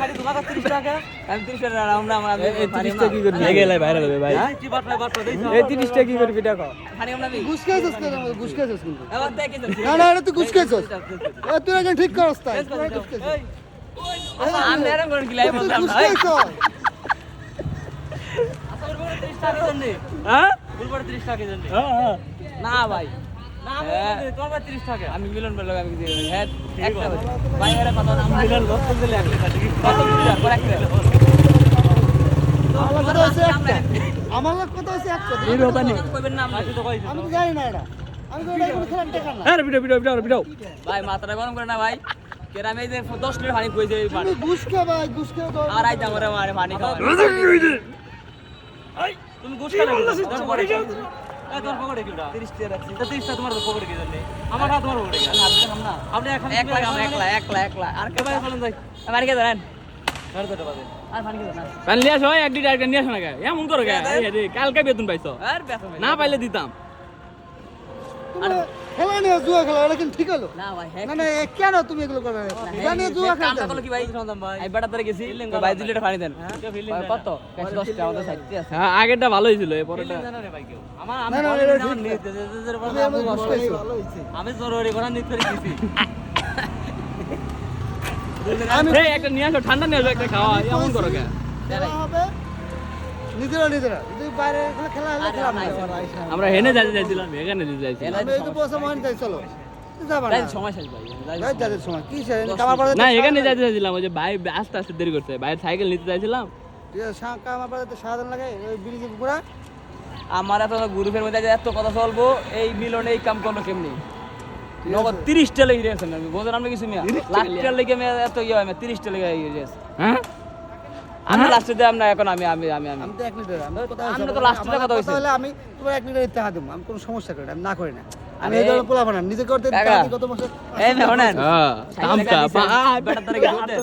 শাড়ি তোমার কাছে 30 টাকা? আমি তিরিশ টাকা আমরা আমরা এই- এই তিরিশটা কি করবি? লেগে এলাই বাইরে হবে ভাই। হ্যাঁ কি বাটলা বাটলা দেইছো এই তিরিশটা কি করবি দেখো। পানি আমরা দিই কেন? ঘুষ কিন্তু। এবার দেখে না না এটা তুই ঘুষ এ, তুই এখন ঠিক করস তাই। তুই এখন আমি এরকম করে গিলাই তুই বলতাম ভাই। খেয়েছিস। আসার 30 টাকা দেন হ্যাঁ? ফুলবার 30 টাকা দেন হ্যাঁ। না ভাই। না। আমি তোমার 30 টাকা আমি মিলন বললাম আমি। হ্যাঁ একটা। ভাই এরা কত নাম মিলন লস দিলে একটা আমার কথা হচ্ছে একটা কথা আমি তো জানি না এটা আমি হ্যাঁ ভাই মাথাটা গরম করে না ভাই কেরামে যে 10 লিটার পানি কইছে এই পানি ঘুষ খা ভাই ঘুষ খেয়ে তো আর আইতা পানি খাওয়া তুমি তোর পকেটে কি এ তোর পকেটে কি ওটা 30 টাকা রাখছি। তো 30 তোমার পকেটে কি জানি আমার হাত তোমার পকেটে আপনি খাম না। আপনি এখন একলা একলা একলা একলা আর কে ভাই। ভাই বলেন যাই আমার কে? ধরেন কালকে বেতন পাইছো। না পাইলে দিতাম। তুমি খেলা নিয়ে জুয়া খেলা এটা কিন্তু ঠিক হলো? না ভাই হ্যাঁ। না না কেন তুমি এগুলো করবে? এটা নিয়ে জুয়া খেলা কামটা করল কি ভাই? ভাই। আমি ধরে গেছি। ভাই দুই লিটার পানি দেন। কে ফিলিং ভাই, কত? 10 টাকা আমাদের সাইডে আছে। হ্যাঁ আগেরটা এই রে ভাই কেউ। আমার আমি জরুরি কোন নিতে করে গেছি একটা নিয়ে আসো ঠান্ডা নিয়ে আসো একটা খাওয়া। এমন করো কে খেলা হবে। নিজেরা নিজেরা। যদি বাইরে এগুলো খেলা হলে খেলা নাই আমরা হেনে যাইতে চাইছিলাম এখানে যেতে চাইছিলাম। আমি তো বসে মনে তাই চলো। না। এখানে যাইতে চাইছিলাম ওই যে ভাই আস্তে আস্তে দেরি করছে। ভাইয়ের সাইকেল নিতে চাইছিলাম। কামার পাড়াতে সাধারণ লাগে ওই ব্রিজে পুরা আমার এত গ্রুপের মধ্যে এত কথা চলবো এই মিলনে এই কাম করল কেমনি? নগদ তিরিশ টা লেগে গেছে আমি বোঝেন আপনি কিছু মিয়া লাখ লেগে। এত ইয়ে হয় তিরিশ টা লেগে ইয়ে গেছে হ্যাঁ? আমি লাস্টে দিয়ে আমরা এখন আমি আমি আমি আমি। আমি তো এক লিটার আমি কথা আমরা তো আমার এর কথা হয়েছে। হলে আমি তোমার এক লিটার ইত্যাদি দেবো আমি কোনো সমস্যা করি না আমি না করি না। আমি এই ধরনের পোলা বানান নিজে করতে কত বছর এই মে হনেন। হ্যাঁ কামটা বেটা ধরে গেছে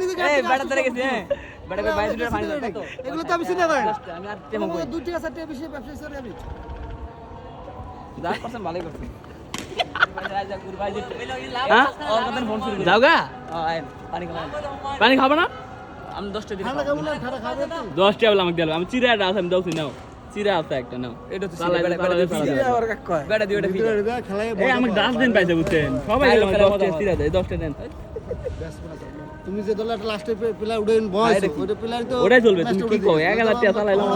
নিজে এই বেটা ধরে গেছে হ্যাঁ। বেটা কই বাইশ লিটার পানি দেন এগুলো তো আমি চিন্তা করি না। আমি আর তেমন দুই টাকা চার বেশি ব্যবসা করি আমি। যা করছেন ভালোই করছেন। হ্যাঁ? ওর কথা ফোন শুরু যাও গা পানি খাব না? আমি দশটা দিন দশ আমাকে দিলাম আমি চিরা আছে আমি নাও। চিরা আছে একটা নাও। এটা তো বেটা এই আমাকে ডাস্টবিন পাইছে বুঝছেন। সবাই দশ চিরা দেয় দশটা দেন। তুমি যে দলে একটা লাস্টে প্লেয়ার উঠে বয়স ওটা প্লেয়ার তো ওটাই চলবে। তুমি কি কও? এক হাজার টাকা চালাইলাম